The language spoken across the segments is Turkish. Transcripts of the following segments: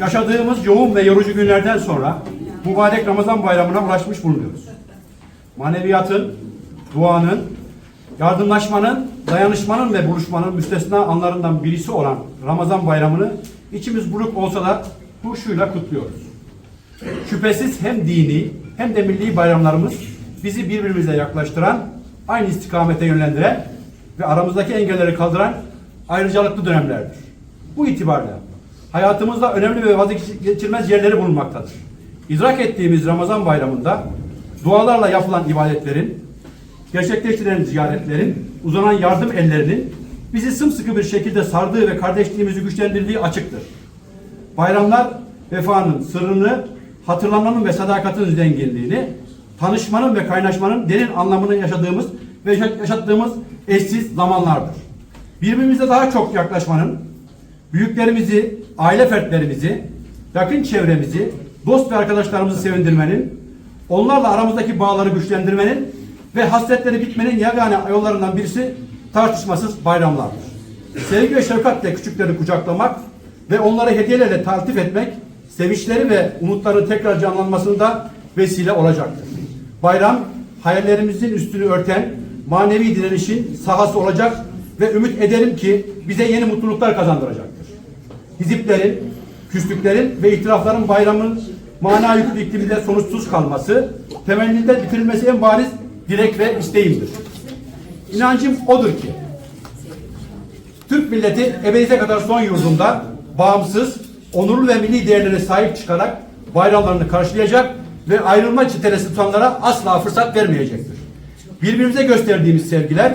Yaşadığımız yoğun ve yorucu günlerden sonra mübarek Ramazan bayramına ulaşmış bulunuyoruz. Maneviyatın, duanın, yardımlaşmanın, dayanışmanın ve buluşmanın müstesna anlarından birisi olan Ramazan bayramını içimiz buruk olsa da huşuyla kutluyoruz. Şüphesiz hem dini hem de milli bayramlarımız bizi birbirimize yaklaştıran, aynı istikamete yönlendiren ve aramızdaki engelleri kaldıran ayrıcalıklı dönemlerdir. Bu itibarla hayatımızda önemli ve vazgeçilmez yerleri bulunmaktadır. İdrak ettiğimiz Ramazan bayramında dualarla yapılan ibadetlerin, gerçekleştirilen ziyaretlerin, uzanan yardım ellerinin bizi sımsıkı bir şekilde sardığı ve kardeşliğimizi güçlendirdiği açıktır. Bayramlar vefanın sırrını, hatırlamanın ve sadakatin zenginliğini, tanışmanın ve kaynaşmanın derin anlamını yaşadığımız ve yaşattığımız eşsiz zamanlardır. Birbirimize daha çok yaklaşmanın, büyüklerimizi, aile fertlerimizi, yakın çevremizi, dost ve arkadaşlarımızı sevindirmenin, onlarla aramızdaki bağları güçlendirmenin ve hasretleri bitmenin yegane yollarından birisi tartışmasız bayramlardır. Sevgi ve şefkatle küçükleri kucaklamak ve onları hediyelerle taltif etmek, sevinçleri ve umutların tekrar canlanmasında vesile olacaktır. Bayram, hayallerimizin üstünü örten manevi direnişin sahası olacak ve ümit ederim ki bize yeni mutluluklar kazandıracaktır. Hiziplerin, küslüklerin ve itirafların bayramın mana yüklü ikliminde sonuçsuz kalması, temenninde bitirilmesi en bariz dilek ve isteğimdir. İnancım odur ki, Türk milleti ebediyete kadar son yurdunda bağımsız, onurlu ve milli değerlere sahip çıkarak bayramlarını karşılayacak ve ayrılma çetelesi tutanlara asla fırsat vermeyecektir. Birbirimize gösterdiğimiz sevgiler,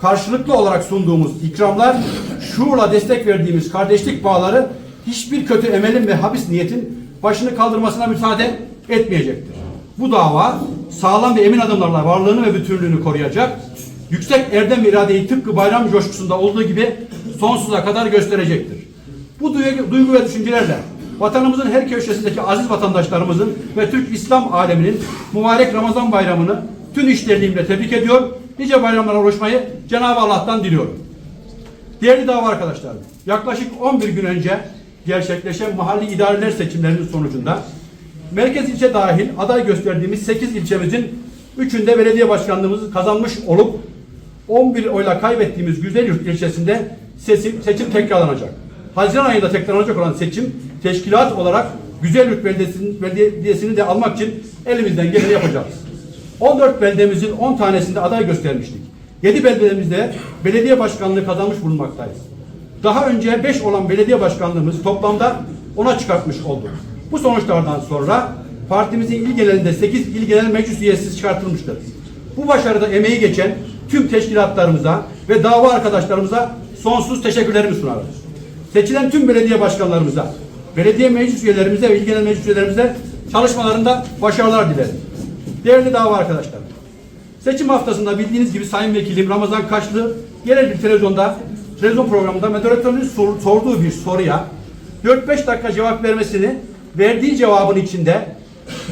karşılıklı olarak sunduğumuz ikramlar, şuurla destek verdiğimiz kardeşlik bağları hiçbir kötü emelin ve habis niyetin başını kaldırmasına müsaade etmeyecektir. Bu dava sağlam ve emin adımlarla varlığını ve bütünlüğünü koruyacak, yüksek erdem ve iradeyi tıpkı bayram coşkusunda olduğu gibi sonsuza kadar gösterecektir. Bu duygu, duygu ve düşüncelerle vatanımızın her köşesindeki aziz vatandaşlarımızın ve Türk İslam aleminin mübarek Ramazan bayramını tüm işlerliğimle tebrik ediyor. Nice bayramlara ulaşmayı Cenab-ı Allah'tan diliyorum. Değerli dava arkadaşlar, yaklaşık 11 gün önce gerçekleşen mahalli idareler seçimlerinin sonucunda merkez ilçe dahil aday gösterdiğimiz 8 ilçemizin 3'ünde belediye başkanlığımızı kazanmış olup 11 oyla kaybettiğimiz Güzelyurt ilçesinde seçim, seçim tekrarlanacak. Haziran ayında tekrarlanacak olan seçim teşkilat olarak Güzelyurt Belediyesi'ni, belediyesini de almak için elimizden geleni yapacağız. 14 beldemizin 10 tanesinde aday göstermiştik. 7 beldemizde belediye başkanlığı kazanmış bulunmaktayız. Daha önce 5 olan belediye başkanlığımız toplamda 10'a çıkartmış olduk. Bu sonuçlardan sonra partimizin il genelinde 8 il genel meclis üyesi çıkartılmıştır. Bu başarıda emeği geçen tüm teşkilatlarımıza ve dava arkadaşlarımıza sonsuz teşekkürlerimi sunarım. Seçilen tüm belediye başkanlarımıza, belediye meclis üyelerimize ve il genel meclis üyelerimize çalışmalarında başarılar dilerim. Değerli dava arkadaşlar, seçim haftasında bildiğiniz gibi Sayın Vekilim Ramazan Kaşlı genel bir televizyonda, televizyon programında moderatörün sor- sorduğu bir soruya 4-5 dakika cevap vermesini, verdiği cevabın içinde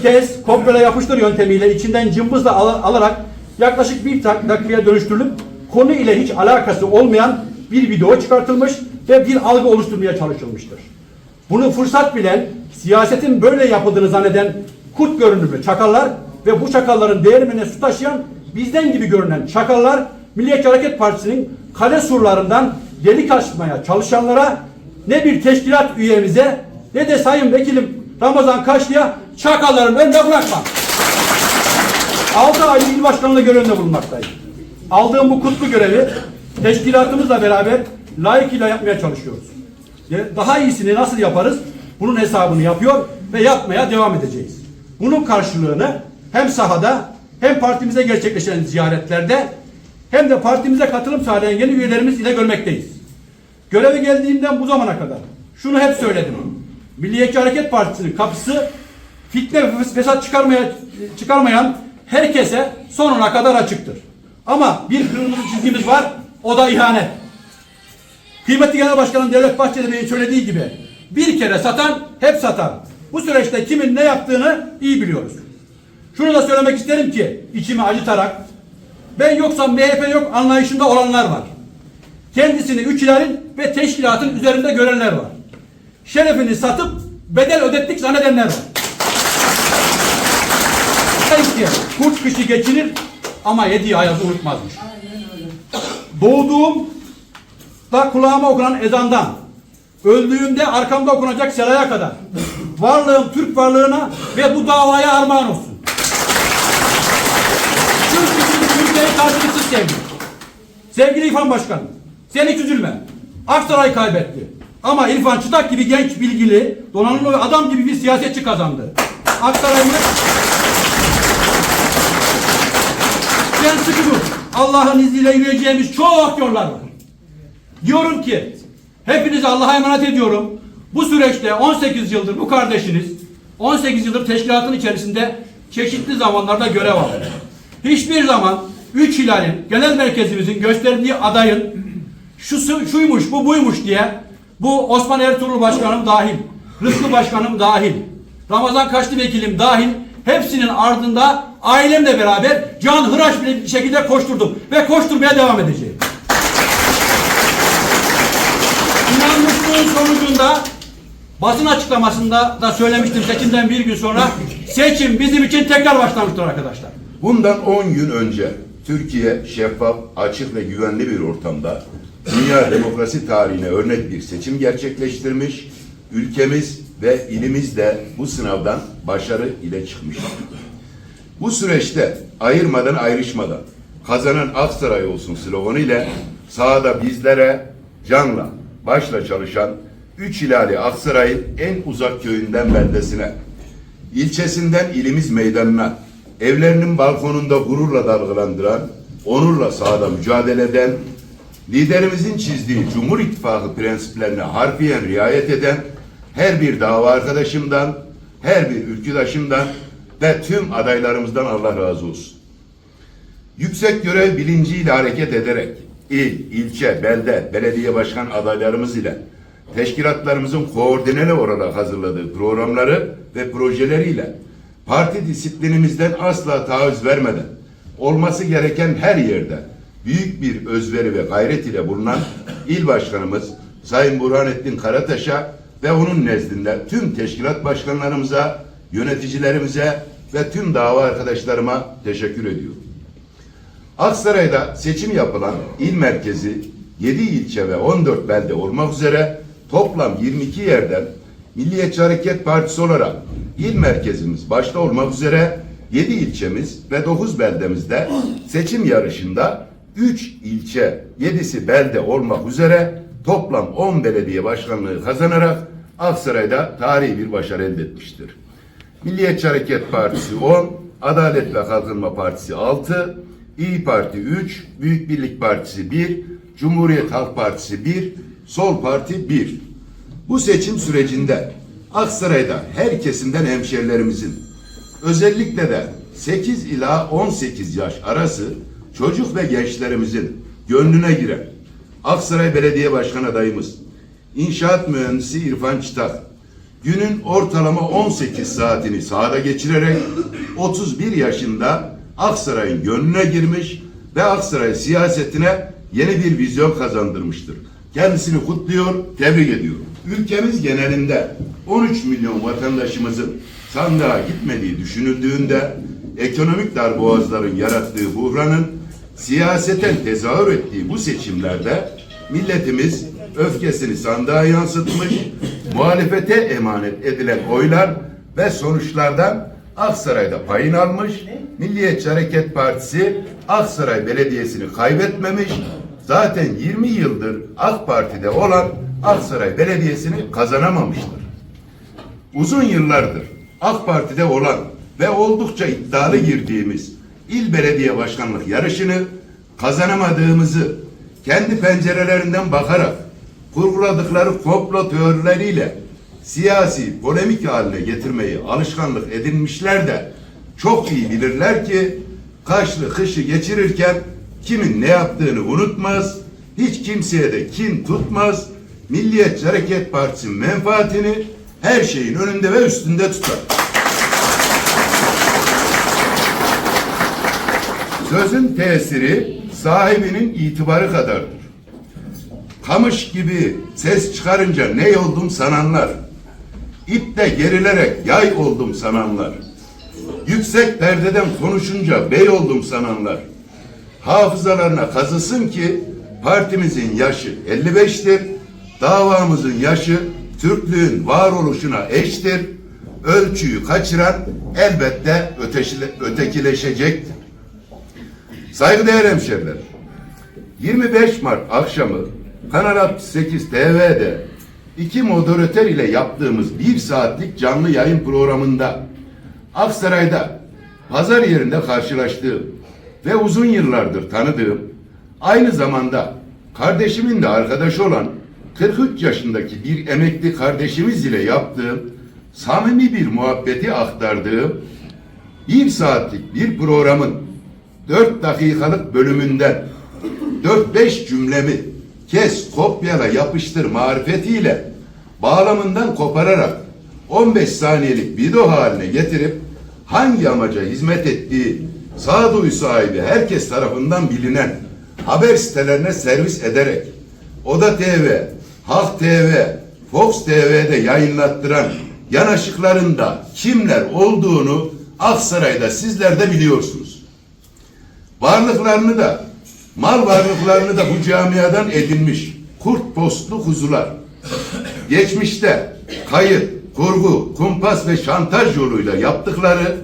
kes, kopyala yapıştır yöntemiyle içinden cımbızla al- alarak yaklaşık bir dak- dakikaya dönüştürülüp konu ile hiç alakası olmayan bir video çıkartılmış ve bir algı oluşturmaya çalışılmıştır. Bunu fırsat bilen, siyasetin böyle yapıldığını zanneden kurt görünümlü çakallar ve bu çakalların değermene su taşıyan bizden gibi görünen çakallar Milliyetçi Hareket Partisi'nin kale surlarından delik açmaya çalışanlara ne bir teşkilat üyemize ne de Sayın Vekilim Ramazan Kaşlı'ya çakalların önüne bırakma. 6 ay il başkanlığı görevinde bulunmaktayım. Aldığım bu kutlu görevi teşkilatımızla beraber layıkıyla yapmaya çalışıyoruz. Daha iyisini nasıl yaparız? Bunun hesabını yapıyor ve yapmaya devam edeceğiz. Bunun karşılığını hem sahada hem partimize gerçekleşen ziyaretlerde hem de partimize katılım sağlayan yeni üyelerimiz ile görmekteyiz. Göreve geldiğimden bu zamana kadar şunu hep söyledim. Milliyetçi Hareket Partisi'nin kapısı fitne ve fesat çıkarmaya, çıkarmayan herkese sonuna kadar açıktır. Ama bir kırmızı çizgimiz var, o da ihanet. Kıymetli Genel Başkanım Devlet Bahçeli Bey'in söylediği gibi bir kere satan hep satar. Bu süreçte kimin ne yaptığını iyi biliyoruz. Şunu da söylemek isterim ki içimi acıtarak ben yoksam MHP yok anlayışında olanlar var. Kendisini üçlerin ve teşkilatın üzerinde görenler var. Şerefini satıp bedel ödettik zannedenler var. Sanki kurt kışı geçirir ama yediği ayazı unutmazmış. Doğduğum da kulağıma okunan ezandan, öldüğümde arkamda okunacak selaya kadar varlığım Türk varlığına ve bu davaya armağan olsun. Türk Türkiye'yi karşılıksız sevdim. Sevgili İrfan Başkanım, sen hiç üzülme. Aksaray kaybetti. Ama İrfan Çıtak gibi genç, bilgili, donanımlı ve adam gibi bir siyasetçi kazandı. Aksaray'ı sen sıkı dur. Allah'ın izniyle yürüyeceğimiz çok yollar var. Diyorum ki, hepinizi Allah'a emanet ediyorum. Bu süreçte 18 yıldır bu kardeşiniz, 18 yıldır teşkilatın içerisinde çeşitli zamanlarda görev aldı. Hiçbir zaman üç hilalin, genel merkezimizin gösterdiği adayın şu şuymuş, bu buymuş diye bu Osman Ertuğrul Başkanım dahil, Rıfkı Başkanım dahil, Ramazan Kaçlı Vekilim dahil hepsinin ardında ailemle beraber can hıraş bir şekilde koşturdum ve koşturmaya devam edeceğim. İnanmışlığın sonucunda basın açıklamasında da söylemiştim seçimden bir gün sonra seçim bizim için tekrar başlamıştır arkadaşlar. Bundan 10 gün önce Türkiye şeffaf, açık ve güvenli bir ortamda dünya demokrasi tarihine örnek bir seçim gerçekleştirmiş. Ülkemiz ve ilimiz de bu sınavdan başarı ile çıkmıştır. Bu süreçte ayırmadan ayrışmadan kazanan Aksaray olsun sloganı ile sahada bizlere canla, başla çalışan Üç Hilali Aksaray'ın en uzak köyünden beldesine, ilçesinden ilimiz meydanına, evlerinin balkonunda gururla dalgalandıran, onurla sahada mücadele eden, liderimizin çizdiği Cumhur İttifakı prensiplerine harfiyen riayet eden her bir dava arkadaşımdan, her bir ülküdaşımdan ve tüm adaylarımızdan Allah razı olsun. Yüksek görev bilinciyle hareket ederek il, ilçe, belde, belediye başkan adaylarımız ile teşkilatlarımızın koordineli olarak hazırladığı programları ve projeleriyle parti disiplinimizden asla taviz vermeden olması gereken her yerde büyük bir özveri ve gayret ile bulunan il başkanımız Sayın Burhanettin Karataş'a ve onun nezdinde tüm teşkilat başkanlarımıza, yöneticilerimize ve tüm dava arkadaşlarıma teşekkür ediyorum. Aksaray'da seçim yapılan il merkezi 7 ilçe ve 14 belde olmak üzere toplam 22 yerden Milliyetçi Hareket Partisi olarak il merkezimiz başta olmak üzere 7 ilçemiz ve 9 beldemizde seçim yarışında 3 ilçe 7'si belde olmak üzere toplam 10 belediye başkanlığı kazanarak Aksaray'da tarihi bir başarı elde etmiştir. Milliyetçi Hareket Partisi 10, Adalet ve Kalkınma Partisi 6, İyi Parti 3, Büyük Birlik Partisi 1, Cumhuriyet Halk Partisi 1, Sol Parti 1. Bu seçim sürecinde Aksaray'da her kesimden hemşerilerimizin özellikle de 8 ila 18 yaş arası çocuk ve gençlerimizin gönlüne giren Aksaray Belediye Başkan adayımız İnşaat Mühendisi İrfan Çıtak günün ortalama 18 saatini sahada geçirerek 31 yaşında Aksaray'ın gönlüne girmiş ve Aksaray siyasetine yeni bir vizyon kazandırmıştır. Kendisini kutluyor, tebrik ediyorum. Ülkemiz genelinde 13 milyon vatandaşımızın sandığa gitmediği düşünüldüğünde ekonomik darboğazların yarattığı buhranın siyaseten tezahür ettiği bu seçimlerde milletimiz öfkesini sandığa yansıtmış, muhalefete emanet edilen oylar ve sonuçlardan Aksaray'da payını almış, Milliyetçi Hareket Partisi Aksaray Belediyesi'ni kaybetmemiş, zaten 20 yıldır AK Parti'de olan Aksaray Belediyesi'ni kazanamamıştır. Uzun yıllardır AK Parti'de olan ve oldukça iddialı girdiğimiz il belediye başkanlık yarışını kazanamadığımızı kendi pencerelerinden bakarak kurguladıkları komplo teorileriyle siyasi polemik haline getirmeyi alışkanlık edinmişler de çok iyi bilirler ki kaşlı kışı geçirirken kimin ne yaptığını unutmaz, hiç kimseye de kin tutmaz, Milliyetçi Hareket Partisi'nin menfaatini her şeyin önünde ve üstünde tutar. Sözün tesiri sahibinin itibarı kadardır. Kamış gibi ses çıkarınca ne oldum sananlar, ipte gerilerek yay oldum sananlar. Yüksek perdeden konuşunca bey oldum sananlar. Hafızalarına kazısın ki partimizin yaşı 55'tir. Davamızın yaşı Türklüğün varoluşuna eştir. Ölçüyü kaçıran elbette ötekileşecektir. Saygıdeğer hemşeriler, 25 Mart akşamı Kanal 68 TV'de iki moderatör ile yaptığımız bir saatlik canlı yayın programında Aksaray'da pazar yerinde karşılaştığım ve uzun yıllardır tanıdığım aynı zamanda kardeşimin de arkadaşı olan 43 yaşındaki bir emekli kardeşimiz ile yaptığım samimi bir muhabbeti aktardığım bir saatlik bir programın dört dakikalık bölümünden dört beş cümlemi kes, kopyala, yapıştır marifetiyle bağlamından kopararak 15 saniyelik video haline getirip hangi amaca hizmet ettiği sağduyu sahibi herkes tarafından bilinen haber sitelerine servis ederek Oda TV, Halk TV, Fox TV'de yayınlattıran yanaşıklarında kimler olduğunu Aksaray'da sizler de biliyorsunuz. Varlıklarını da, mal varlıklarını da bu camiadan edinmiş kurt postlu kuzular. Geçmişte kayıt, kurgu, kumpas ve şantaj yoluyla yaptıkları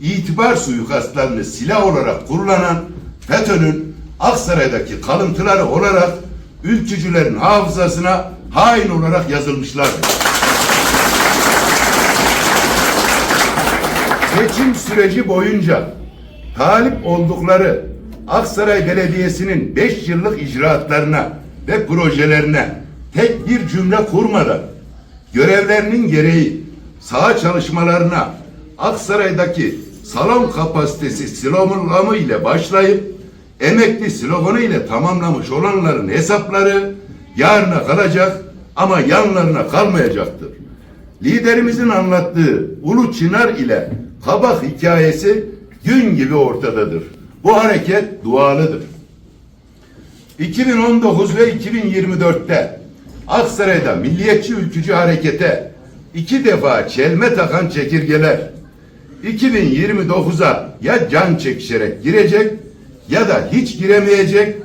itibar suikastlarını silah olarak kullanan FETÖ'nün Aksaray'daki kalıntıları olarak ülkücülerin hafızasına hain olarak yazılmışlardır. Seçim süreci boyunca talip oldukları Aksaray Belediyesi'nin 5 yıllık icraatlarına ve projelerine tek bir cümle kurmadan görevlerinin gereği saha çalışmalarına Aksaray'daki salon kapasitesi sloganı ile başlayıp emekli sloganı ile tamamlamış olanların hesapları yarına kalacak ama yanlarına kalmayacaktır. Liderimizin anlattığı Ulu Çınar ile Kabak hikayesi gün gibi ortadadır. Bu hareket dualıdır. 2019 ve 2024'te Aksaray'da milliyetçi ülkücü harekete iki defa çelme takan çekirgeler 2029'a ya can çekişerek girecek ya da hiç giremeyecek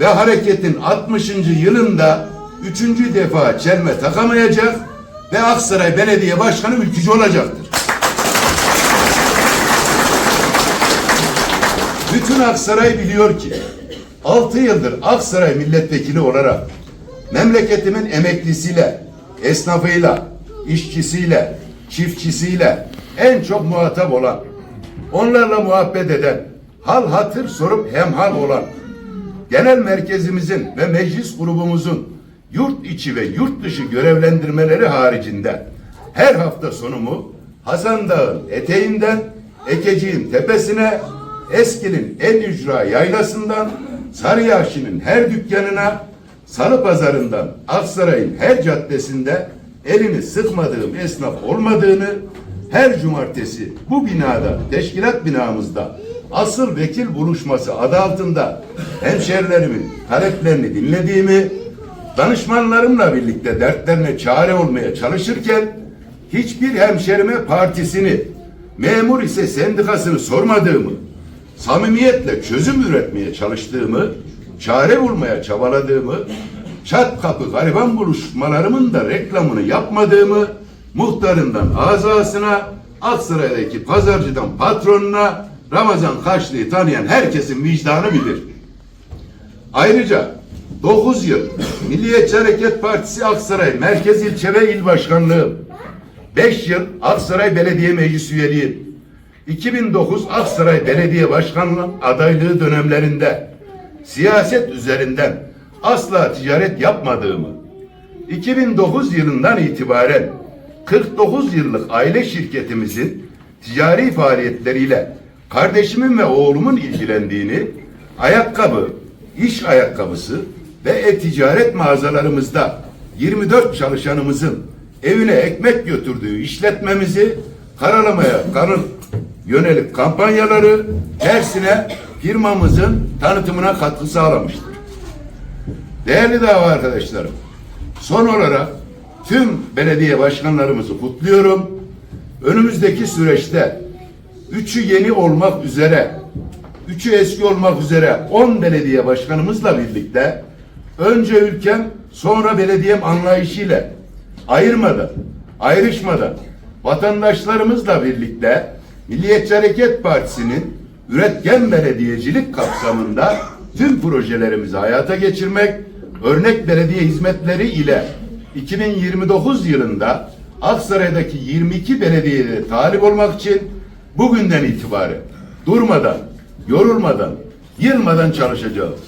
ve hareketin 60. yılında üçüncü defa çelme takamayacak ve Aksaray Belediye Başkanı ülkücü olacaktır. Bütün Aksaray biliyor ki 6 yıldır Aksaray milletvekili olarak memleketimin emeklisiyle, esnafıyla, işçisiyle, çiftçisiyle en çok muhatap olan, onlarla muhabbet eden, hal hatır sorup hemhal olan, genel merkezimizin ve meclis grubumuzun yurt içi ve yurt dışı görevlendirmeleri haricinde her hafta sonumu Hasan Dağ'ın eteğinden Ekeciğin tepesine Eskil'in en ücra yaylasından Sarıyaşı'nın her dükkanına Salı Pazarı'ndan Aksaray'ın her caddesinde elini sıkmadığım esnaf olmadığını her cumartesi bu binada, teşkilat binamızda asıl vekil buluşması adı altında hemşerilerimin taleplerini dinlediğimi, danışmanlarımla birlikte dertlerine çare olmaya çalışırken hiçbir hemşerime partisini, memur ise sendikasını sormadığımı, samimiyetle çözüm üretmeye çalıştığımı, çare bulmaya çabaladığımı, çat kapı gariban buluşmalarımın da reklamını yapmadığımı, muhtarından azasına, Aksaray'daki pazarcıdan patronuna, Ramazan Kaşlı'yı tanıyan herkesin vicdanı bilir. Ayrıca 9 yıl Milliyetçi Hareket Partisi Aksaray Merkez İlçe ve İl Başkanlığı, 5 yıl Aksaray Belediye Meclis Üyeliği, 2009 Aksaray Belediye Başkanlığı adaylığı dönemlerinde siyaset üzerinden asla ticaret yapmadığımı, 2009 yılından itibaren 49 yıllık aile şirketimizin ticari faaliyetleriyle kardeşimin ve oğlumun ilgilendiğini, ayakkabı, iş ayakkabısı ve e-ticaret mağazalarımızda 24 çalışanımızın evine ekmek götürdüğü işletmemizi karalamaya kanın yönelik kampanyaları tersine firmamızın tanıtımına katkı sağlamıştır. Değerli dava arkadaşlarım, son olarak tüm belediye başkanlarımızı kutluyorum. Önümüzdeki süreçte üçü yeni olmak üzere, üçü eski olmak üzere 10 belediye başkanımızla birlikte önce ülkem sonra belediyem anlayışıyla ayırmadan, ayrışmadan vatandaşlarımızla birlikte Milliyetçi Hareket Partisi'nin üretken belediyecilik kapsamında tüm projelerimizi hayata geçirmek, örnek belediye hizmetleri ile 2029 yılında Aksaray'daki 22 belediyeye talip olmak için bugünden itibaren durmadan, yorulmadan, yılmadan çalışacağız.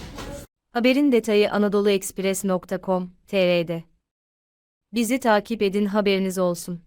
Haberin detayı anadoluekspres.com.tr'de. Bizi takip edin haberiniz olsun.